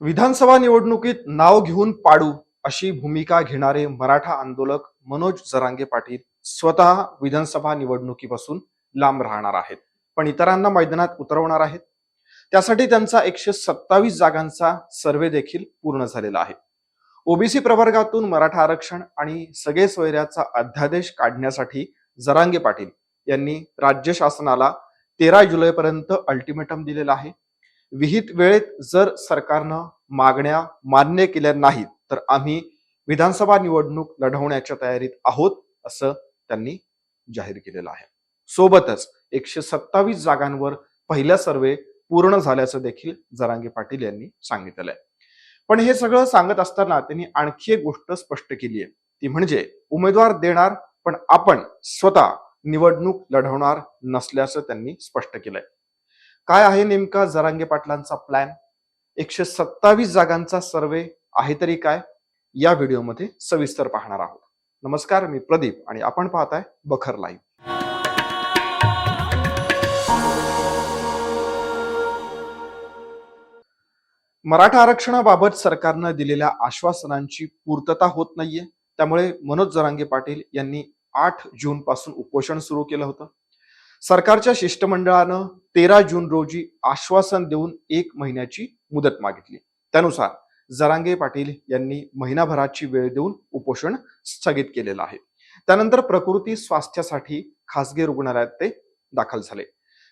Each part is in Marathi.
विधानसभा निवडणुकीत नाव घेऊन पाडू अशी भूमिका घेणारे मराठा आंदोलक मनोज जरांगे पाटील स्वतः विधानसभा निवडणुकीपासून लांब राहणार आहेत. पण इतरांना मैदानात उतरवणार आहेत. त्यासाठी त्यांचा एकशे सत्तावीस जागांचा सर्वे देखील पूर्ण झालेला आहे. ओबीसी प्रवर्गातून मराठा आरक्षण आणि सगळे सोयऱ्याचा अध्यादेश काढण्यासाठी जरांगे पाटील यांनी राज्य शासनाला तेरा जुलैपर्यंत अल्टिमेटम दिलेला आहे. विहित वेळेत जर सरकारनं मागण्या मान्य केल्या नाहीत तर आम्ही विधानसभा निवडणूक लढवण्याच्या तयारीत आहोत असं त्यांनी जाहीर केलेलं आहे. सोबतच एकशे सत्तावीस जागांवर पहिला सर्वे पूर्ण झाल्याचं देखील जरांगे पाटील यांनी सांगितलेलं आहे. पण हे सगळं सांगत असताना त्यांनी आणखी एक गोष्ट स्पष्ट केली आहे. ती म्हणजे उमेदवार देणार पण आपण स्वतः निवडणूक लढवणार नसल्याचं त्यांनी स्पष्ट केलंय. काय आहे नेमका जरांगे पाटलांचा प्लॅन एकशे सत्तावीस जागांचा सर्वे आहे तरी काय? या व्हिडिओमध्ये सविस्तर पाहणार आहोत. नमस्कार मी प्रदीप आणि आपण पाहताय बखर लाईव्ह मराठा आरक्षणाबाबत सरकारनं दिलेल्या आश्वासनांची पूर्तता होत नाहीये. त्यामुळे मनोज जरांगे पाटील यांनी आठ जून पासून उपोषण सुरू केलं होतं. सरकारच्या शिष्टमंडळानं तेरा जून रोजी आश्वासन देऊन एक महिन्याची मुदत मागितली. त्यानुसार जरांगे पाटील यांनी महिनाभराची वेळ देऊन उपोषण स्थगित केलेलं आहे. त्यानंतर प्रकृती स्वास्थ्यासाठी खासगी रुग्णालयात ते दाखल झाले.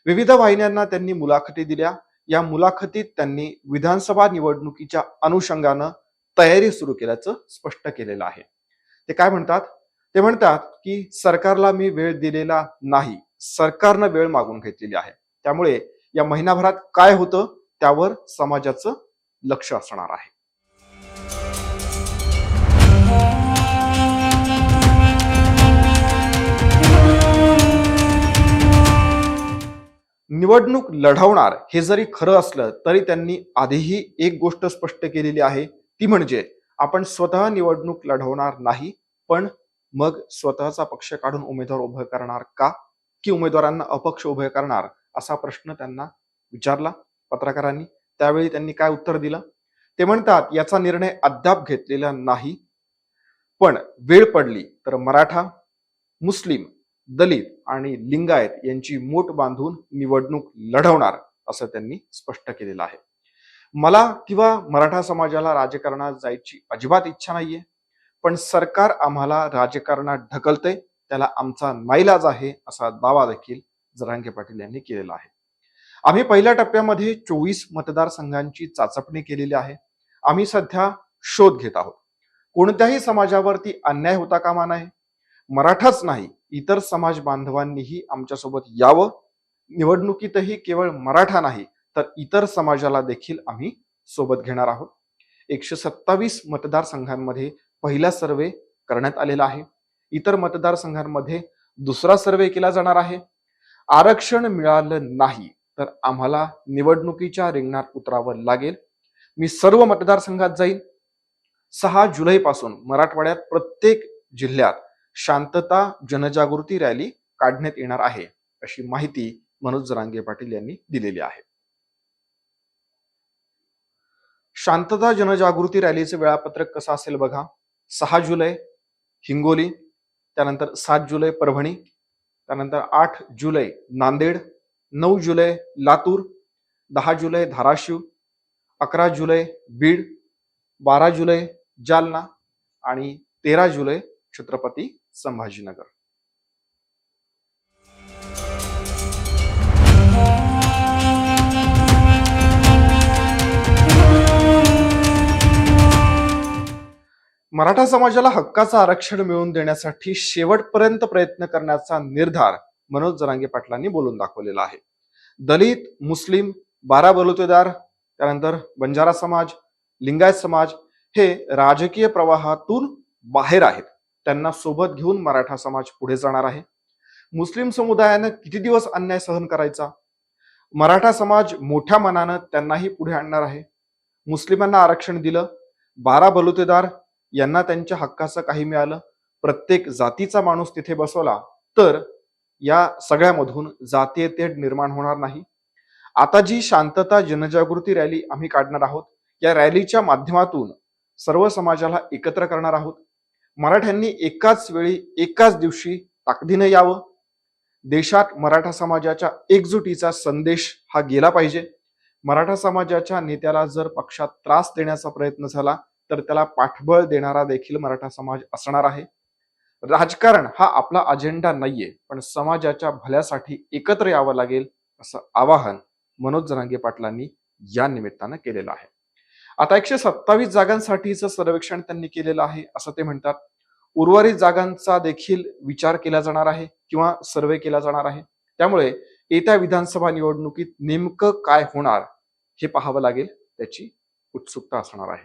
विविध वाहिन्यांना त्यांनी मुलाखती दिल्या. या मुलाखतीत त्यांनी विधानसभा निवडणुकीच्या अनुषंगानं तयारी सुरू केल्याचं स्पष्ट केलेलं आहे. ते काय म्हणतात? ते म्हणतात की सरकारला मी वेळ दिलेला नाही. सरकारनं वेळ मागून घेतलेली आहे. त्यामुळे या महिनाभरात काय होतं त्यावर समाजाचं लक्ष असणार आहे. निवडणूक लढवणार हे जरी खरं असलं तरी त्यांनी आधीही एक गोष्ट स्पष्ट केलेली आहे. ती म्हणजे आपण स्वतः निवडणूक लढवणार नाही पण मग स्वतःचा पक्ष काढून उमेदवार उभं करणार का? की उमेदवारांना अपक्ष उभे करणार असा प्रश्न त्यांना विचारला पत्रकारांनी. त्यावेळी त्यांनी काय उत्तर दिलं? ते म्हणतात याचा निर्णय अद्याप घेतलेला नाही. पण वेळ पडली तर मराठा मुस्लिम दलित आणि लिंगायत यांची मोठ बांधून निवडणूक लढवणार असं त्यांनी स्पष्ट केलेलं आहे. मला किंवा मराठा समाजाला राजकारणात जायची अजिबात इच्छा नाहीये पण सरकार आम्हाला राजकारणात ढकलते त्याला आमचा नाईलाज आहे असा दावा देखील जरांगे पाटील यांनी केलेला आहे. आम्ही पहिल्या टप्प्यामध्ये चोवीस मतदारसंघांची चाचपणी केलेली आहे. आम्ही सध्या शोध घेत आहोत. कोणत्याही समाजावरती अन्याय होता कामा नये. मराठाच नाही इतर समाज बांधवांनीही आमच्यासोबत यावं. निवडणुकीतही केवळ मराठा नाही तर इतर समाजाला देखील आम्ही सोबत घेणार आहोत. एकशे सत्तावीस मतदारसंघांमध्ये पहिला सर्वे करण्यात आलेला आहे. इतर मतदारसंघांमध्ये दुसरा सर्वे केला जाणार आहे. आरक्षण मिळालं नाही तर आम्हाला निवडणुकीच्या रिंगणात उतरावं लागेल. मी सर्व मतदारसंघात जाईल सहा जुलैपासून मराठवाड्यात प्रत्येक जिल्ह्यात शांतता जनजागृती रॅली काढण्यात येणार आहे अशी माहिती मनोज जरांगे पाटील यांनी दिलेली आहे. शांतता जनजागृती रॅलीचे वेळापत्रक कसं असेल बघा. सहा जुलै हिंगोली त्यानंतर सात जुलै परभणी त्यानंतर आठ जुलै नांदेड नऊ जुलै लातूर दहा जुलै धाराशिव अकरा जुलै बीड बारा जुलै जालना आणि तेरा जुलै छत्रपती संभाजीनगर. मराठा समाजाला हक्काचं आरक्षण मिळवून देण्यासाठी शेवटपर्यंत प्रयत्न करण्याचा निर्धार मनोज जरांगे पाटलांनी बोलून दाखवलेला आहे. दलित मुस्लिम बारा बलुतेदार त्यानंतर बंजारा समाज लिंगायत समाज हे राजकीय प्रवाहातून बाहेर आहेत. त्यांना सोबत घेऊन मराठा समाज पुढे जाणार आहे. मुस्लिम समुदायानं किती दिवस अन्याय सहन करायचा? मराठा समाज मोठ्या मनानं त्यांनाही पुढे आणणार आहे. मुस्लिमांना आरक्षण दिलं. बारा बलुतेदार यांना त्यांच्या हक्काचं काही मिळालं. प्रत्येक जातीचा माणूस तिथे बसवला तर या सगळ्यामधून जातीय तेढ निर्माण होणार नाही. आता जी शांतता जनजागृती रॅली आम्ही काढणार आहोत या रॅलीच्या माध्यमातून सर्व समाजाला एकत्र करणार आहोत. मराठ्यांनी एकाच वेळी एकाच दिवशी ताकदीनं यावं. देशात मराठा समाजाच्या एकजुटीचा संदेश हा गेला पाहिजे. मराठा समाजाच्या नेत्याला जर पक्षात त्रास देण्याचा प्रयत्न झाला तर त्याला पाठबळ देणारा देखील मराठा समाज असणार आहे. राजकारण हा आपला अजेंडा नाहीये पण समाजाच्या भल्यासाठी एकत्र यावं लागेल असं आवाहन मनोज जरांगे पाटलांनी या निमित्तानं केलेलं आहे. आता एकशे सत्तावीस जागांसाठीचं सर्वेक्षण त्यांनी केलेलं आहे असं ते म्हणतात. उर्वरित जागांचा देखील विचार केला जाणार आहे किंवा सर्वे केला जाणार आहे. त्यामुळे येत्या विधानसभा निवडणुकीत नेमकं काय होणार हे पाहावं लागेल त्याची उत्सुकता असणार आहे.